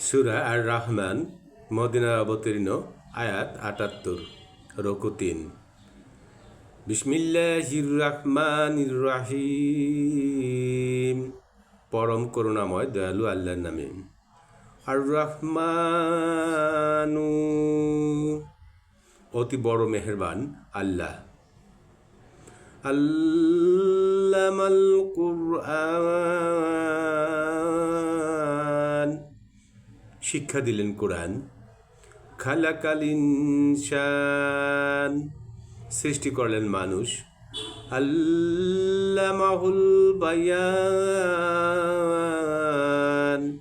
সুরা আর রহমান মদিনার অবতীর্ণ, আয়াত আটাত্তর, রকু তিন। বিসমিল্লাহির রহমান রাহিম পরম করুণাময়, দয়ালু আল্লাহর নামে। আর রহমানু অতি বড় মেহেরবান আল্লাহ। আল্লামাল কুরআন। শিক্ষা দিলেন কোরআন। খালাকাল ইনসান সৃষ্টি করলেন মানুষ। আল্লামাহুল বায়ান,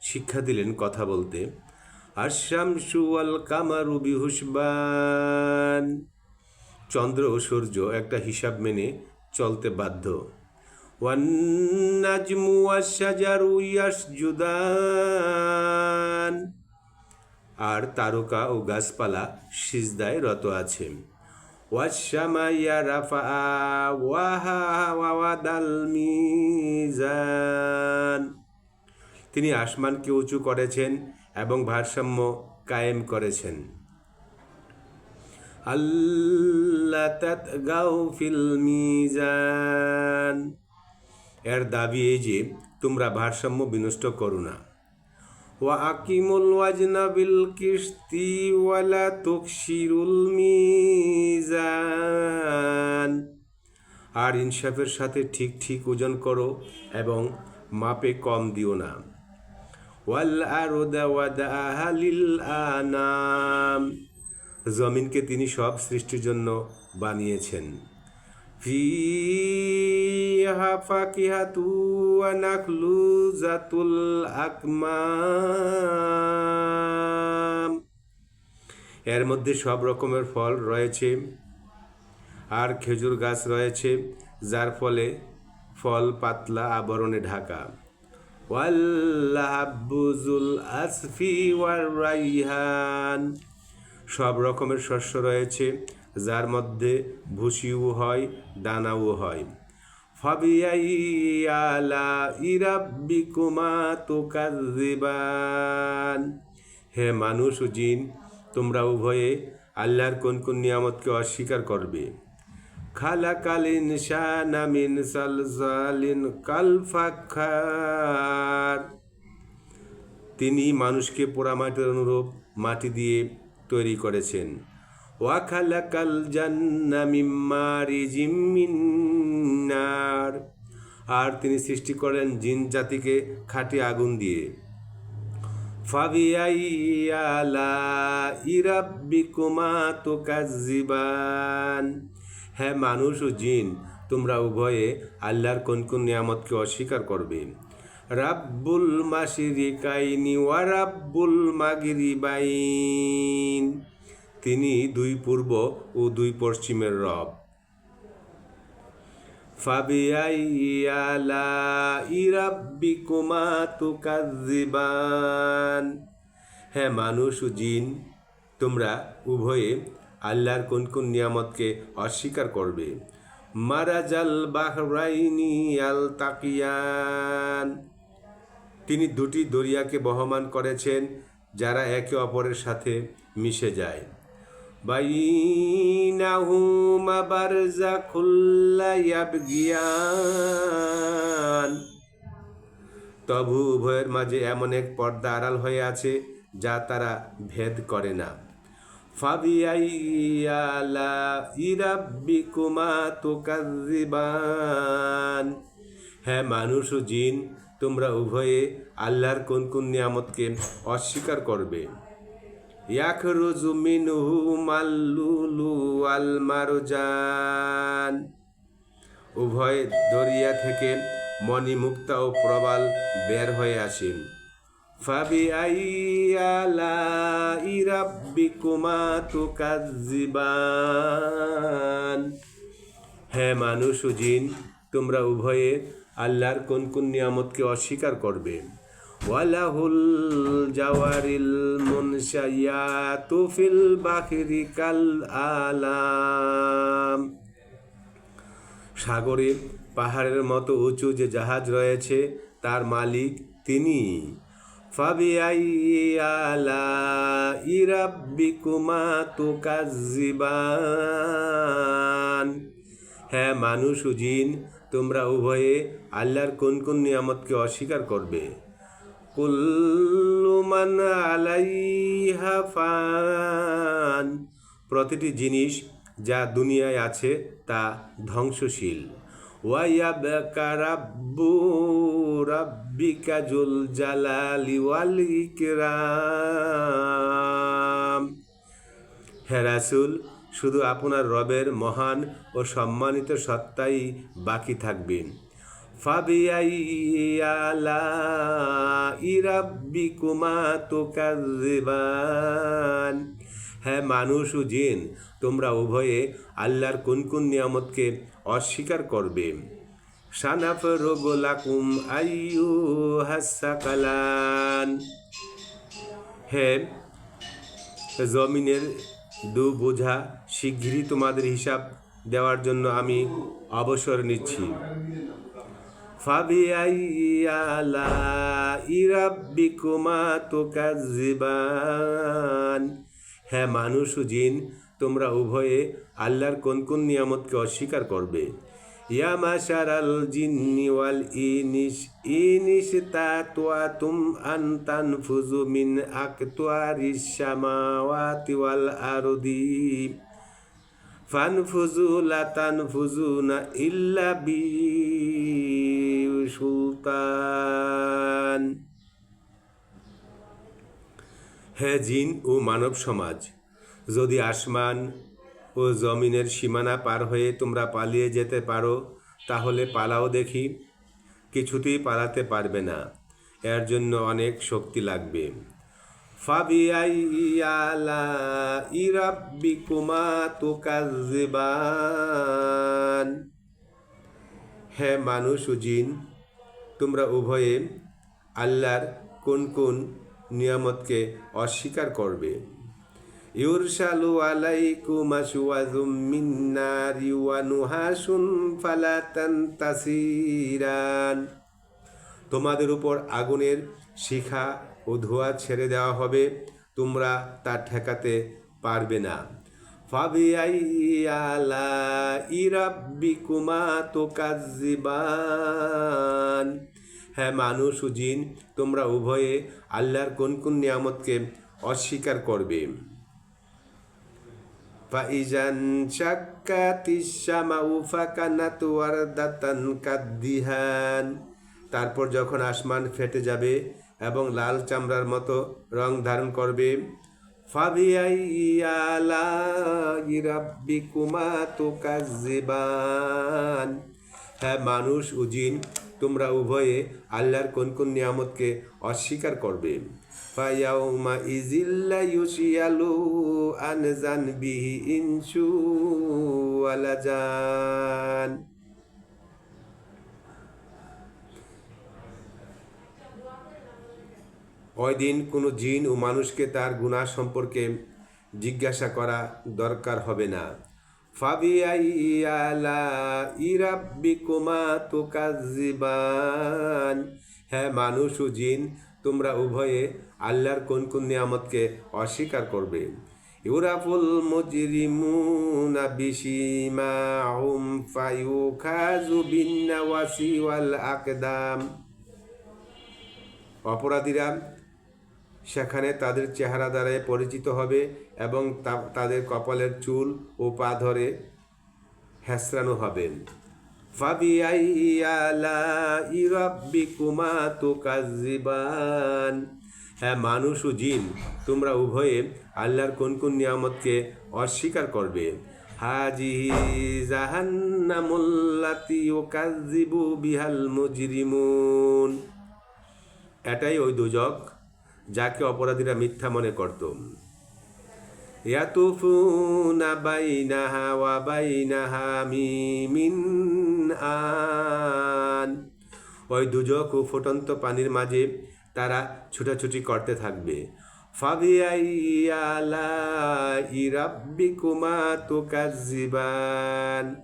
শিক্ষা দিলেন কথা বলতে। আশামসু আল কামারু বিহুসবান। চন্দ্র ও সূর্য একটা হিসাব মেনে চলতে বাধ্য। ওয়ান্নাজমু ওয়াশাজারু ইয়াসজুদান আর তারকা ও গাছপালা সিজদায় রত আছে। ওয়াশামাইয়া রাফা ওয়াহা ওয়াদাল মিজান তিনি আসমানকে উঁচু করেছেন এবং ভারসাম্য কায়েম করেছেন। আল্লাহ ফিল মিজান। এর দাবি এই যে, তোমরা ভারসাম্য বিনষ্ট করো না। ওয়া আকিমুল ওয়াজনা বিল কিস্তি ওয়ালা তুকশিরুল মিজান। আর ইনসাফের সাথে ঠিক ঠিক ওজন করো এবং মাপে কম দিও না। ওয়াল আরদা ওয়াদাহা লিল আনাম। জমিনকে তিনি সব সৃষ্টির জন্য বানিয়েছেন। ফাকিহাতু ওয়া নাখলু জাতুল আকমাম এর মধ্যে সব রকমের ফল রয়েছে আর খেজুর গাছ রয়েছে, যার ফলে ফল পাতলা আবরণে ঢাকা। ওয়াল্লাহাবুজুল আসফি ওয়ার রাইহান। সব রকমের শস্য রয়েছে যার মধ্যে ভুসিও হয়, দানাও হয়। হে মানুষ ও জিন, তোমরা উভয়ে আল্লাহর কোন কোন নিয়ামতকে অস্বীকার করবে? খালাকাল ইনসানা মিন সালসালিন কাল ফাখার তিনি মানুষকে পোড়ামাটির অনুরূপ মাটি দিয়ে তৈরি করেছেন। ওয়াখালাকাল জান্না মিম্মারি জিম্মিনার আর তিনি সৃষ্টি করেন জিন জাতিকে খাঁটি আগুন দিয়ে। ফাবিয়াইয়ালা হ্যাঁ মানুষ ও জিন, তোমরা উভয়ে আল্লাহর কোন কোন নিয়ামতকে অস্বীকার করবে? রাব্বুল মাশরিকাইনি ওয়া রাব্বুল মাগরিবাইন। তিনি দুই পূর্ব ও দুই পশ্চিমের রব। হ্যাঁ মানুষ ও জিন, তোমরা উভয়ে আল্লাহর কোন কোন নিয়ামতকে অস্বীকার করবে? মারাজাল বাহরাইনি আল তাকিয়ান তিনি দুটি দরিয়াকে বহমান করেছেন, যারা একে অপরের সাথে মিশে যায়। বাইনাহুমা বারজাখুল্লা ইয়াবগিয়ান তবু উভয়ের মাঝে এমন এক পর্দা আড়াল হয়ে আছে যা তারা ভেদ করে না। ফাবিয়াইয়ালা ইরাব্বিকুমা তুকাজ্জিবান হ্যাঁ মানুষ ও জিন, তোমরা উভয়ে আল্লাহর কোন কোন নিয়ামতকে অস্বীকার করবে? ইয়াখরুজু মিনহু মাল্লুলু আল মারজান উভয় দরিয়া থেকে মণিমুক্তা ও প্রবাল বের হয়ে আসেন। ফাবি আইয়ালা ইরাব্বিকুমা তুকাজ্জিবান। হ্যাঁ মানুষ ও জিন, তোমরা উভয়ে আল্লাহর কোন কোন নিয়ামতকে অস্বীকার করবে? ওয়ালাহুল জাওয়ারিল মুনশায়াতু ফিল বাহরি কাল আলাম। সাগরে, পাহাড়ের মতো উঁচু যে জাহাজ রয়েছে, তার মালিক তিনি। ফাবিআলা ইরাব্বিকুমা তুকাজ্জিবান হ্যাঁ মানুষ জিন, তোমরা উভয়ে আল্লাহর কোন কোন নিয়ামতকে অস্বীকার করবে। কুল্লু মান আলাইহা ফান। প্রতিটি জিনিস যা দুনিয়ায় আছে, তা ধ্বংসশীল। ওয়াইয়াবকা রাব্বু রাব্বিকা জুল জালালি ওয়াল ইকরাম। শুধু আপনার রবের মহান ও সম্মানিত সত্তাই বাকি থাকবেন। ফাবিয়াই আলা ইরাব্বিকুমা তুকাজ্জিবান হ্যাঁ মানুষ ও জিন, তোমরা উভয়ে আল্লাহর কোন কোন নিয়ামতকে অস্বীকার করবে? সানাফরুগুলাকুম আইয়ু হাসাকালান হে জমিনের দু বোঝা শীঘ্রই তোমাদের হিসাব দেওয়ার জন্য আমি অবসর নিচ্ছি। ফাবিআই আলাই রাব্বিকুমা তুকাজ্জিবান হ্যাঁ মানুষ জিন, তোমরা উভয়ে আল্লাহর কোন কোন নিয়ামতকে অস্বীকার করবে? ইয়া মাশারাল জিন্নি ওয়াল ইনিস ইনিস তাতুম আন তানফুজু মিন আকতুয়ারিস সামাওয়াতি ওয়াল আরদি। ফানফুজু লা তানফুজুনা ইল্লা বি। সুলতান। হে জিন ও মানব সমাজ, যদি আসমান ও জমিনের সীমানা পার হয়ে তোমরা পালিয়ে যেতে পারো, তাহলে পালাও দেখি। কিছুতেই পালাতে পারবে না। এর জন্য অনেক শক্তি লাগবে। হে মানুষ ও জিন তোমরা উভয়ে আল্লাহর কোন কোন নিয়ামতকে অস্বীকার করবে? ইউরসালু আলাইকুম নুহাসুন ফালা তোমাদের উপর আগুনের শিখা ও ধোঁয়া ছেড়ে দেওয়া হবে, তোমরা তা ঠেকাতে পারবে না। তুকাজ্জিবান হ্যাঁ মানুষ ও জিন, তোমরা উভয়ে আল্লাহর কোন কোন নিয়ামতকে অস্বীকার করবে? তারপর যখন আসমান ফেটে যাবে এবং লাল চামড়ার মতো রং ধারণ করবে ফাবিআই আলা রাব্বিকুমা তুকাজ্জিবান। হ্যাঁ মানুষ ও জিন, তোমরা উভয়ে আল্লাহর কোন কোন নিয়ামতকে অস্বীকার করবে। ফায়াউমা ইজিল্লা ইউশিয়ালু আন জানবিহি ইনসু আলাজান ওই দিন কোনো জিন ও মানুষকে তার গুণা সম্পর্কে জিজ্ঞাসা করা দরকার হবে না। হ্যাঁ মানুষ ও জিন, তোমরা উভয়ে আল্লাহর কোন কোন নিয়ামতকে অস্বীকার করবে। ইউরাফুল অপরাধীরা সেখানে তাদের চেহারা দ্বারাই পরিচিত হবে এবং তাদের কপালের চুল ও পা ধরে হ্যাসরানো হবেন হ্যাঁ মানুষ ও জিন, তোমরা উভয়ে আল্লাহর কোন কোন নিয়ামতকে অস্বীকার করবে? হাজিহি জাহান্নামুল্লাতি ওকাজ্জিবু বিহাল মুজরিমুন। এটাই ওই দুজক যাকে অপরাধীরা মিথ্যা মনে করত। ইয়াতুফুনা বাইনাহা ওয়া বাইনাহা মিমিন আন। ওই দুজক ও ফুটন্ত পানির মাঝে তারা ছুটাছুটি করতে থাকবে। ফাবিআই আলা ইরাব্বিকুমা তুকাজ্জিবান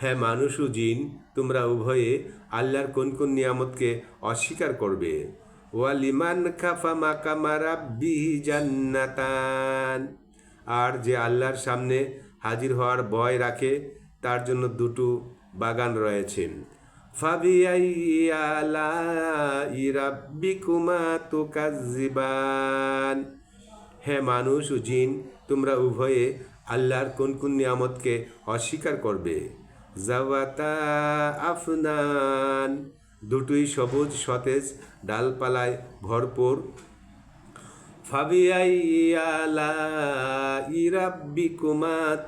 হ্যাঁ মানুষ জিন, তোমরা উভয়ে আল্লাহর কোন কোন নিয়ামতকে অস্বীকার করবে? ওয়ালিমান খাফা মাকামা রাব্বিহি জান্নাতান। আর যে আল্লাহর সামনে হাজির হওয়ার ভয় রাখে, তার জন্য দুটো বাগান রয়েছে। হে মানুষ ও জিন, তোমরা উভয়ে আল্লাহর কোন কোন নিয়ামতকে অস্বীকার করবে? জাওয়াতা আফনান। দুটোই সবুজ, সতেজ, ডালপালায় ভরপুর।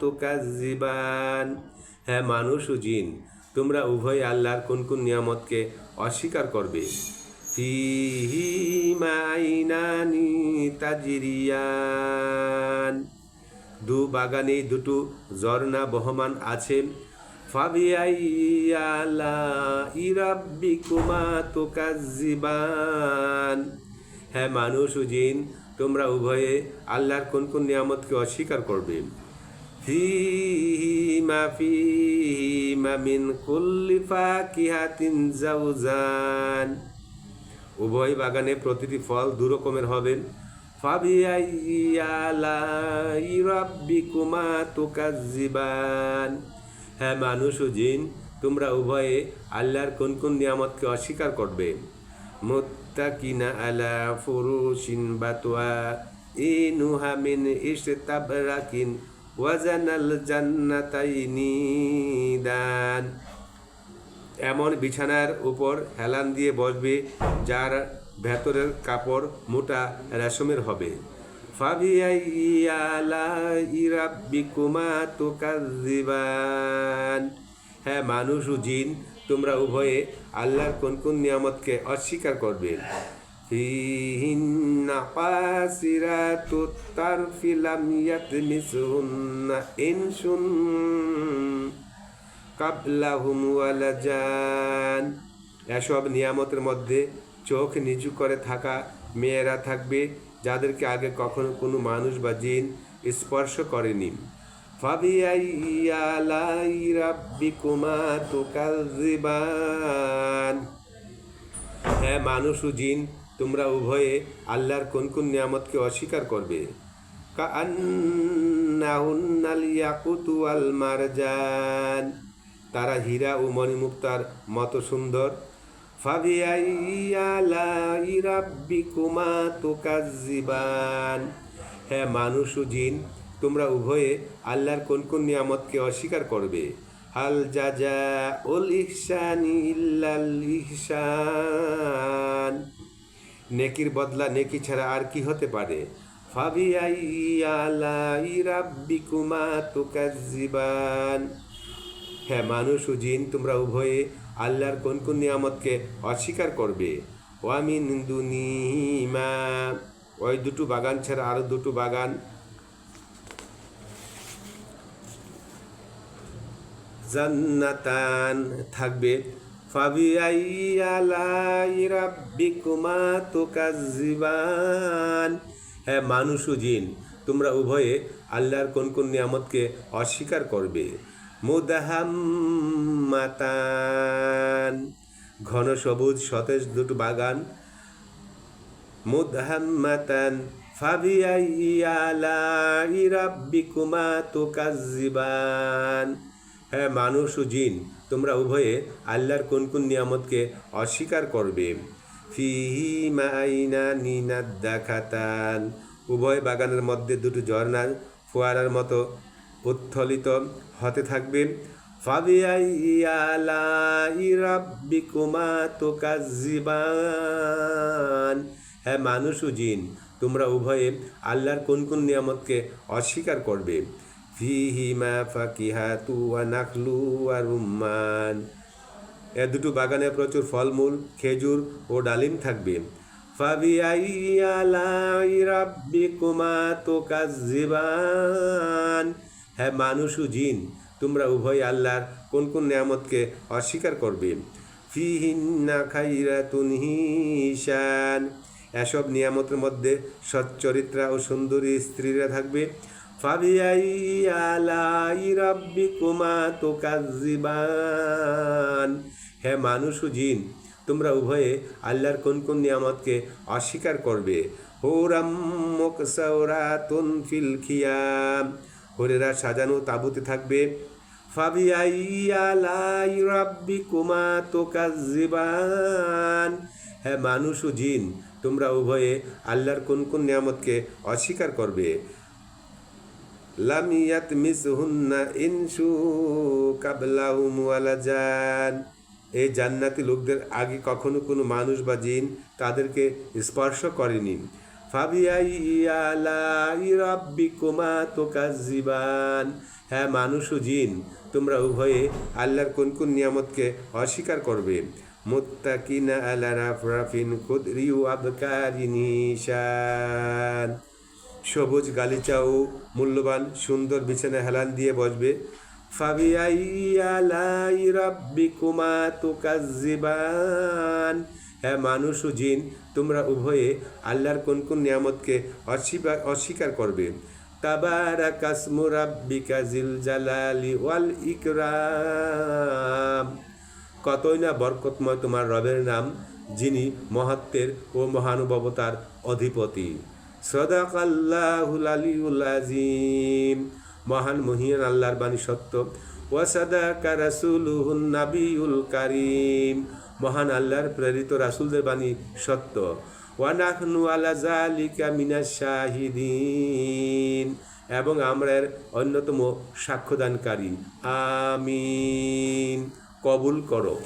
তুকাজ্জিবান। হ্যাঁ মানুষ ও জিন, তোমরা উভয় আল্লাহর কোন কোন নিয়ামতকে অস্বীকার করবে? দু বাগানে দুটো ঝর্ণা বহমান আছে। হ্যাঁ মানুষ ও জিন, তোমরা উভয়ে আল্লাহর কোন কোন নিয়ামতকে অস্বীকার করবে? উভয় বাগানে প্রতিটি ফল দু রকমের হবে। ফাবিআই আলাই রাব্বিকুমা তুকাজ্জিবান। হ্যাঁ মানুষ ও জিন, তোমরা উভয়ে আল্লাহর কোন কোন নিয়ামতকে অস্বীকার করবে? মুত্তাকিনা আলা ফুরুশিন বাতওয়া ইনুহা মিন ইশতাবরাকিন ওয়াজানাল জান্নাতাইনি দান। এমন বিছানার উপর হেলান দিয়ে বসবে, যার ভেতরের কাপড় মোটা রেশমের হবে। ফাবিয়াইকুমা হ্যাঁ মানুষ ও জিন, তোমরা উভয়ে আল্লাহর কোন কোন নিয়ামতকে অস্বীকার করবে? এসব নিয়ামতের মধ্যে চোখ নিচু করে থাকা মেয়েরা থাকবে যাদেরকে আগে কখনো কোনো মানুষ বা জিন স্পর্শ করেনি। হ্যাঁ মানুষ ও জিন, তোমরা উভয়ে আল্লাহর কোন কোন নিয়ামতকে অস্বীকার করবে? তারা হীরা ও মণিমুক্তার মতো সুন্দর হ্যাঁ মানুষ ও জিন, তোমরা উভয়ে আল্লাহর কোন কোন নিয়ামতকে অস্বীকার করবে? হাল উল ইহসানি ইল্লাল ইহসান। নেকির বদলা নেকি ছাড়া আর কি হতে পারে? হ্যাঁ মানুষ ও জিন, তোমরা উভয়ে আল্লাহর কোন কোন নিয়ামতকে অস্বীকার করবে? ওয়ামিন দুনিমা, ওই দুটো বাগান ছাড়া আরও দুটো বাগান। জান্নাতান থাকবে। আলাই রাব্বিকুমা তুকাজ্জিবান হ্যাঁ মানুষ জিন, তোমরা উভয়ে আল্লাহর কোন কোন নিয়ামতকে অস্বীকার করবে। মুদাহাম্মাতান। ঘন সবুজ সতেজ দুটো বাগান। মুদাহাম্মাতান হ্যাঁ মানুষ ও জিন, তোমরা উভয়ে আল্লাহর কোন কোন নিয়ামতকে অস্বীকার করবে। দেখাতান। উভয় বাগানের মধ্যে দুটো ঝর্ণার ফোয়ারার মতো উত্থলিত হতে থাকবে হ্যাঁ মানুষ ও জিন, তোমরা উভয়ে আল্লাহর কোন কোন নিয়ামতকে অস্বীকার করবে? ফিহিমা ফাকিহাতু ওয়া নাখলু ওয়া রুম্মান। এ দুটো বাগানে প্রচুর ফলমূল, খেজুর ও ডালিম থাকবে। ফাবিআই আলাই রাব্বিকুমা তুকাজ্জিবান। হ্যাঁ মানুষ ও জিন, তোমরা উভয় আল্লাহর কোন কোন নিয়ামতকে অস্বীকার করবে? ফিহিন্না খাইরাতুন হিসান এসব নিয়ামতের মধ্যে সচ্চরিত্রা ও সুন্দরী স্ত্রীরা থাকবে। ফাবিআই আলাই রাব্বিকুমা তুকাজ্জিবান হে মানুষ ও জিন, তোমরা উভয়ে আল্লাহর কোন কোন নিয়ামতকে অস্বীকার করবে? হৌরাম মুকসাওরাতুন ফিল খিয়াম। হরেরা সাজানো তাঁবুতে থাকবে। হ্যাঁ মানুষ ও জিন, তোমরা উভয়ে আল্লাহর কোন কোন নিয়ামতকে অস্বীকার করবে? লাম ইয়াতমিসহুন্না ইনসু কাবলাহুম ওয়ালা জান এই জান্নাতি লোকদের আগে কখনো কোনো মানুষ বা জিন তাদেরকে স্পর্শ করেনি। হ্যাঁ মানুষ ও জিন, তোমরা উভয়ে আল্লাহর কোন কোন নিয়ামতকে অস্বীকার করবে? মুত্তাকিনা আলা রাফরাফিন খুদরি আবকারিনিশান সবুজ গালিচা ও মূল্যবান, সুন্দর বিছানা হেলান দিয়ে বসবে। ফাবিআই আলাই রাব্বিকুমা তুকাজ্জিবান। হ্যাঁ মানুষ ও জিন, তোমরা উভয়ে আল্লাহর কোন কোন নিয়ামতকে অস্বীকার অস্বীকার করবে। তাবারাকাসমু রাব্বিকা জিল জালালি ওয়াল ইকরাম। কতই না বরকতময় তোমার রবের নাম, যিনি মহাত্মের ও মহানুভবতার অধিপতি। আলিউল আজিম। মহান মহিয়ান আল্লাহর বাণী সত্য। ওয়াসাদাকা রাসূলুহুন নাবিউল কারীম। মহান আল্লাহর প্রেরিত রাসুলদের বাণী সত্য। ওয়ানাহনু আলা জালিকা মিনা শাহিদিন। এবং আমরা এর অন্যতম সাক্ষ্যদানকারী। আমিন। কবুল করো।